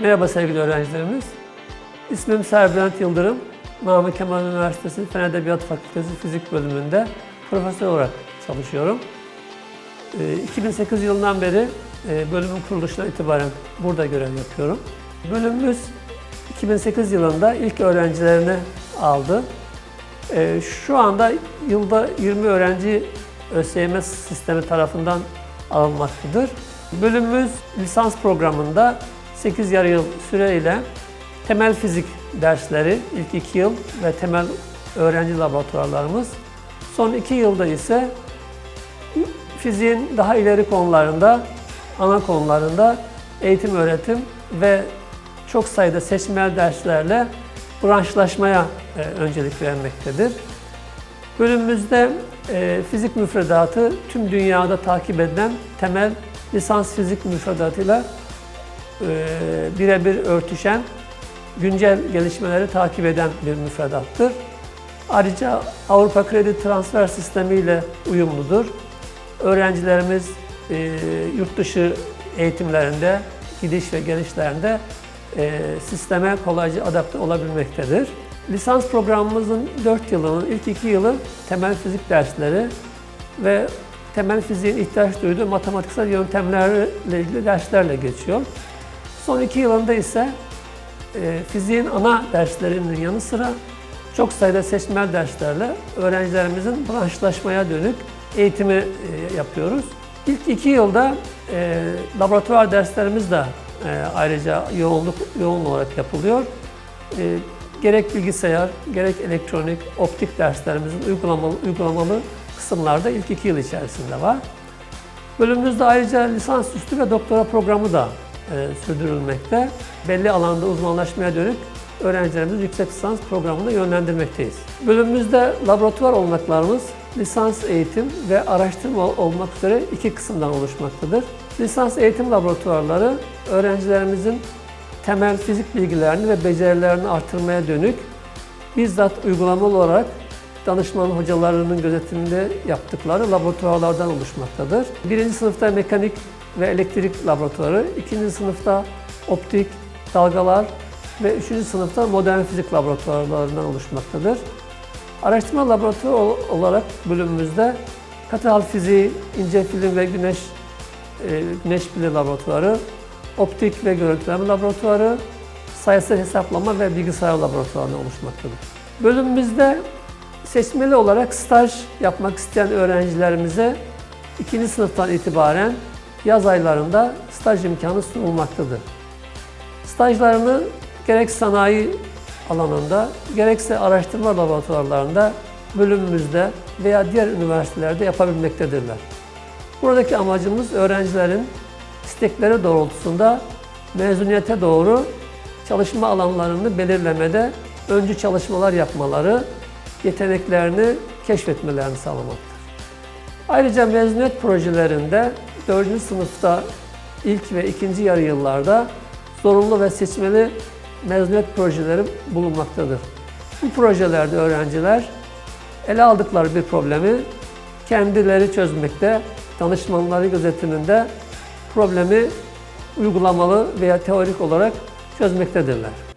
Merhaba sevgili öğrencilerimiz. İsmim Serbülent Yıldırım. Namık Kemal Üniversitesi Fen Edebiyat Fakültesi Fizik bölümünde profesör olarak çalışıyorum. Ee, 2008 yılından beri e, bölümün kuruluşuna itibaren burada görev yapıyorum. Bölümümüz 2008 yılında ilk öğrencilerini aldı. Ee, Şu anda yılda 20 öğrenci ÖSYM sistemi tarafından alınmaktadır. Bölümümüz lisans programında 8 yarı yıl süreyle temel fizik dersleri ilk 2 yıl ve temel öğrenci laboratuvarlarımız. Son 2 yılda ise fiziğin daha ileri konularında, ana konularında eğitim öğretim ve çok sayıda seçmeli derslerle branşlaşmaya e, öncelik vermektedir. Bölümümüzde e, fizik müfredatı tüm dünyada takip edilen temel lisans fizik müfredatıyla birebir örtüşen, güncel gelişmeleri takip eden bir müfredattır. Ayrıca Avrupa Kredi Transfer Sistemi ile uyumludur. Öğrencilerimiz e, yurt dışı eğitimlerinde, gidiş ve gelişlerinde e, sisteme kolayca adapte olabilmektedir. Lisans programımızın 4 yılının ilk 2 yılı temel fizik dersleri ve temel fiziğin ihtiyaç duyduğu matematiksel yöntemlerle ilgili derslerle geçiyor. Son 2 yılında ise e, fiziğin ana derslerinin yanı sıra çok sayıda seçmel derslerle öğrencilerimizin branşlaşmaya dönük eğitimi e, yapıyoruz. İlk iki yılda e, laboratuvar derslerimiz de e, ayrıca yoğunluk yoğun olarak yapılıyor. E, gerek bilgisayar, gerek elektronik, optik derslerimizin uygulamalı, uygulamalı kısımlarda ilk iki yıl içerisinde var. Bölümümüzde ayrıca lisansüstü ve doktora programı da sürdürülmekte. Belli alanda uzmanlaşmaya dönük öğrencilerimizi yüksek lisans programına yönlendirmekteyiz. Bölümümüzde laboratuvar olanaklarımız lisans eğitim ve araştırma olmak üzere iki kısımdan oluşmaktadır. Lisans eğitim laboratuvarları öğrencilerimizin temel fizik bilgilerini ve becerilerini artırmaya dönük bizzat uygulamalı olarak danışman hocalarının gözetiminde yaptıkları laboratuvarlardan oluşmaktadır. Birinci sınıfta mekanik ve elektrik laboratuvarı, ikinci sınıfta optik, dalgalar ve üçüncü sınıfta modern fizik laboratuvarlarından oluşmaktadır. Araştırma laboratuvarı olarak bölümümüzde katı hal fiziği, ince film ve güneş e, güneş pili laboratuvarı, optik ve görüntüleme laboratuvarı, sayısal hesaplama ve bilgisayar laboratuvarına oluşmaktadır. Bölümümüzde seçmeli olarak staj yapmak isteyen öğrencilerimize ikinci sınıftan itibaren yaz aylarında staj imkanı sunulmaktadır. Stajlarını gerek sanayi alanında, gerekse araştırma laboratuvarlarında bölümümüzde veya diğer üniversitelerde yapabilmektedirler. Buradaki amacımız öğrencilerin istekleri doğrultusunda mezuniyete doğru çalışma alanlarını belirlemede öncü çalışmalar yapmaları, yeteneklerini keşfetmelerini sağlamaktır. Ayrıca mezuniyet projelerinde 4. sınıfta ilk ve ikinci yarı yıllarda zorunlu ve seçmeli mezuniyet projeleri bulunmaktadır. Bu projelerde öğrenciler ele aldıkları bir problemi kendileri çözmekte, danışmanları gözetiminde problemi uygulamalı veya teorik olarak çözmektedirler.